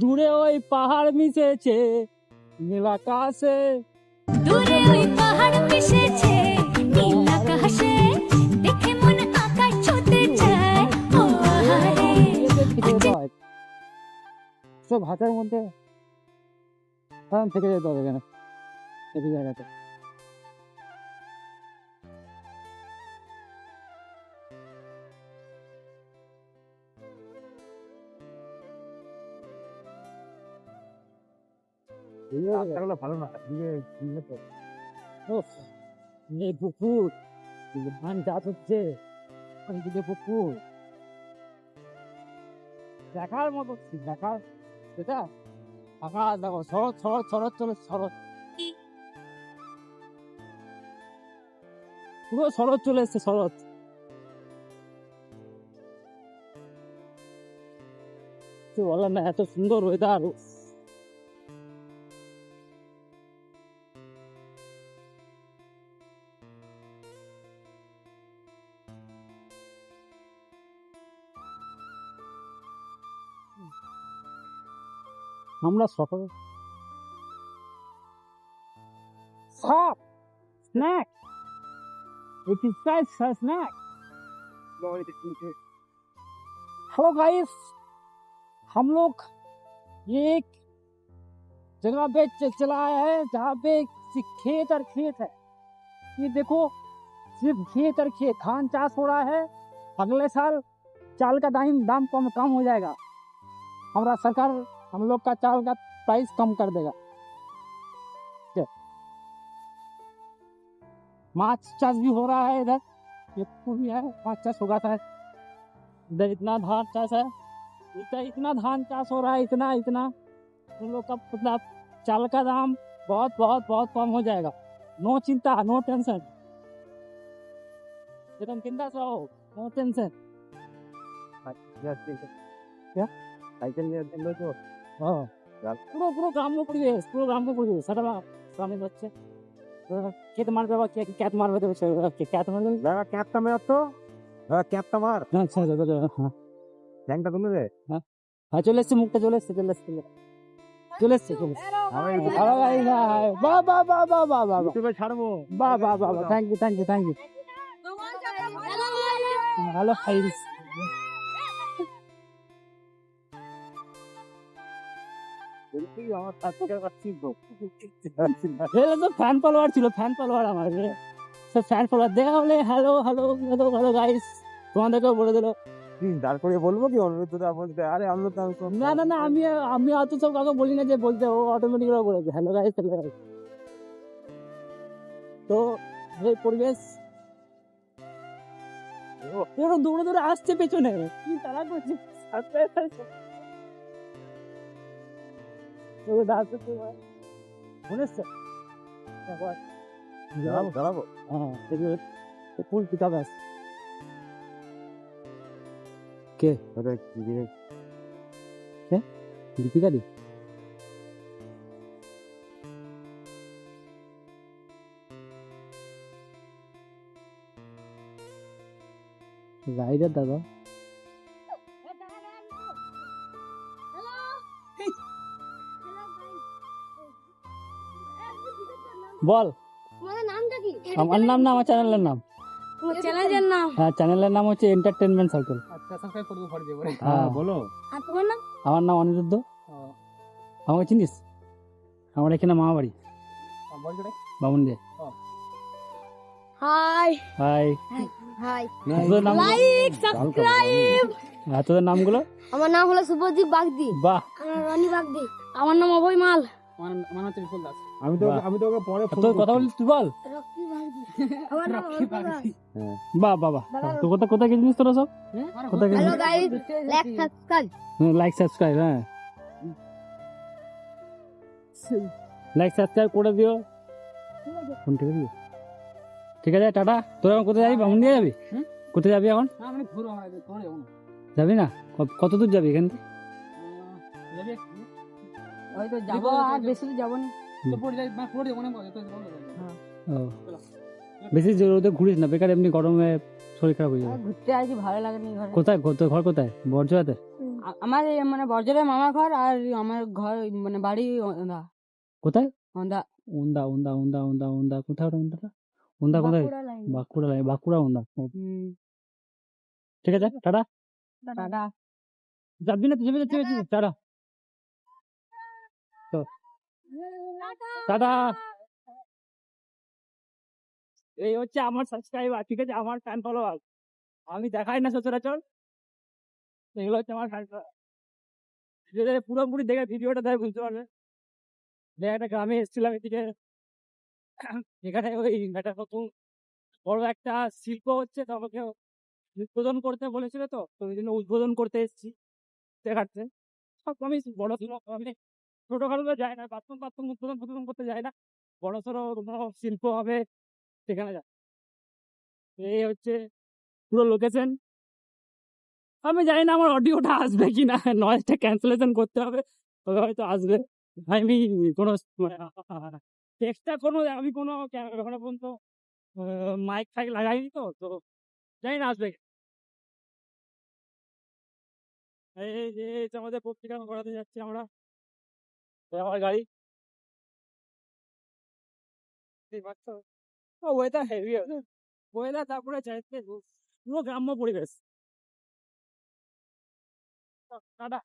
দূরে ওই পাহাড় মিশেছে নীল আকাশে। দূরে ওই পাহাড় মিশেছে নীল আকাশে। দেখে মন আকাশ ছুতে যায় ও আহারে। সব হাতের মধ্যে। কারণ থেকে যেতে হবে কেন? এই জায়গাতে রাস্তাগুলো ভালো না দিকে দিকে তো। এই পুকুর ধান চাষ হচ্ছে ওইদিকে পুকুর। দেখার মতো দেখার সেটা? ফাঁকা দেখো শরৎ শরৎ শরৎ চলে শরৎ। পুরো শরৎ চলে এসছে শরৎ। কিছু না এত সুন্দর ওয়েদার আমরা সকালে সাপ snake it is guys snake hello guys हम लोग ये एक जगह पे च- चला आया है जहाँ पे सिर्फ खेत और खेत है ये देखो सिर्फ खेत और खेत धान चाष हो रहा है अगले साल चाल का दाम दाम कम कम हो जाएगा हमारा सरकार हम लोग का चावल का प्राइस कम कर देगा। माच चाच भी हो रहा है इधर। ये तो भी है माछ चाष होगा शायद। इधर इतना धान चाच है। इतना इतना धान चाच हो रहा है, इतना इतना। हम लोग का मतलब चावल का दाम बहुत बहुत बहुत कम हो जाएगा। नो चिंता, नो टेंशन। एकदम तो चिंता से हो नो टेंशन। हाँ, क्या? साइकिल में হ্যাঁ। পুরো পুরো গ্রাম্য পরিবেশ পুরো গ্রাম্য পরিবেশ। সেটা গ্রামে হচ্ছে। খেতে মারবে বা মারবে তো মারবে? দেখা ক্যাপটা মেরার তো হ্যাঁ ক্যাপটা মার। আচ্ছা আচ্ছা, হ্যাঁ। ট্যাংটা তুলে দে। হ্যাঁ। চলে এসছে মুখটা চলে এসছে চলে এসছে। চলে এসছে চলে বাহ বাহ বাহ বাহ ছাড়বো। বাহ বাহ বাহ বাহ। Thank you thank you thank you hello files আমার তো ফ্যান ফলোয়ার ছিল ফ্যান ফলোয়ার আমার সব ফ্যান ফলোয়ার দেখা হলে hello hello hello hello guys তোমাদেরকেও বলে দিল। দাঁড় করে বলব কি? অনুরোধটা বলতে আরে আমরা তো না না না আমি আমি অত সব কাউকে বলি না যে বলতে ও অটোমেটিক বলে হ্যালো গাইস হ্যালো গাইস তো এই পরিবেশ। দৌড়ে দৌড়ে আসছে পেছনে। কি তারা করছে আসছে। দাঁড়াতে তো হয়। মনে হচ্ছে দাঁড়াবো দাঁড়াবো। হ্যাঁ ফুল পিক আপ কে? আরে কি রে? দীপিকা দি? রাইডার দাদা? বল। তোমাদের নামটা কি? আমার নাম না আমার চ্যানেলের নাম। তোমার চ্যানেলের নাম? হ্যাঁ চ্যানেলের নাম হচ্ছে এন্টারটেনমেন্ট সার্কেল আচ্ছা সাবস্ক্রাইব ফর দেবো হ্যাঁ। হ্যাঁ বলো। আর তোমার নাম? আমার নাম অনিরুদ্ধ। আমাকে চিনিস? আমার এখানে মামা বাড়ি বামুন দিয়ে hi hi hi like subscribe আর তোদের নামগুলো? আমার নাম হলো শুভদীপ বাগদি। বাহ। আমার রনি বাগদি। আমার নাম অভয় মাল। আমি তো বাহ। আমি তোকে পরে ফোন তোর কথা বলিস তুই বল। রকি বাগদি আমার নাম অর্ক বাগদি বাহ বাহ বাহ। তো কোথায় কোথায় গেছিলিস তোরা সব? কোথায় hello guys like subscribe like subscribe হ্যাঁ। লাইক সাবস্ক্রাইব করে দিও। ফোন ঠিক আছে ঠিক আছে টাটা। তোরা এখন কোথায় যাবি? বামুন দিয়ে যাবি? কোথায় যাবি এখন? যাবি না। ক- কত দূর যাবি এখান থেকে? যাব আর বেশি দূর যাব না। ও। বেশি জোর ওদের ঘুরিস না বেকার এমনি গরমে শরীর খারাপ হয়ে যাবে। ঘুরতে আসি ভালো লাগে না ঘরে। কোথায় ঘর- তোর ঘর কোথায়? বর্জয়াতে? আ- আমার এই মানে বর্জরের মামা ঘর আর আমার ঘর মানে বাড়ি ওন্দা। কোথায়? ওন্দা। উন্দা উন্দা উন্দা উন্দা উন্দা কোথায় ওটা উন্দাটা উন্দা কোথায়? বাঁকুড়া লাইন বাঁকুড়া লাগে বাঁকুড়া উন্দা হুম, হুম। ঠিক আছে টাটা। টাটা। যাবি না তুই যাবি টাটা। টাটা এই হচ্ছে আমার সাবস্ক্রাইবার ঠিক আছে? আমার ফ্যান ফলোয়ার আমি দেখাই না সচরাচর। এগুলো হচ্ছে আমার ফ্যান পুরোপুরি দেখে ভিডিওটা দেখে বুঝতে পারবে। যে একটা গ্রামে এসেছিলাম এদিকে। এখানে ওই একটা নতুন বড় একটা শিল্প হচ্ছে তো আমাকে উদ্বোধন করতে বলেছিল তো। তো ওই জন্য উদ্বোধন করতে এসেছি। দেখাচ্ছে। সব আমি বড় আমি ছোটখাটো যাই না বাথরুম বাথরুম উদ্বোধন উদ্বোধন করতে যাই না। বড় সড়ো কোনো শিল্প হবে সেখানে যায়। এই হচ্ছে পুরো লোকেশন আমি জানি না আমার অডিওটা আসবে কি না নয়েজটা ক্যান্সেলেশন করতে হবে, তবে হয়তো আসবে। আমি কোনো টেক্সটটা কোনো আমি কোনো এখনও পর্যন্ত মাইক ফাইক লাগাইনি তো তো জানি না আসবে। এই যে আমাদের পত্রিকা করাতে যাচ্ছি আমরা। আমার গাড়ি ওয়েদার হেভি ওয়েদার তারপরে পুরো গ্রাম্য পরিবেশ টাটা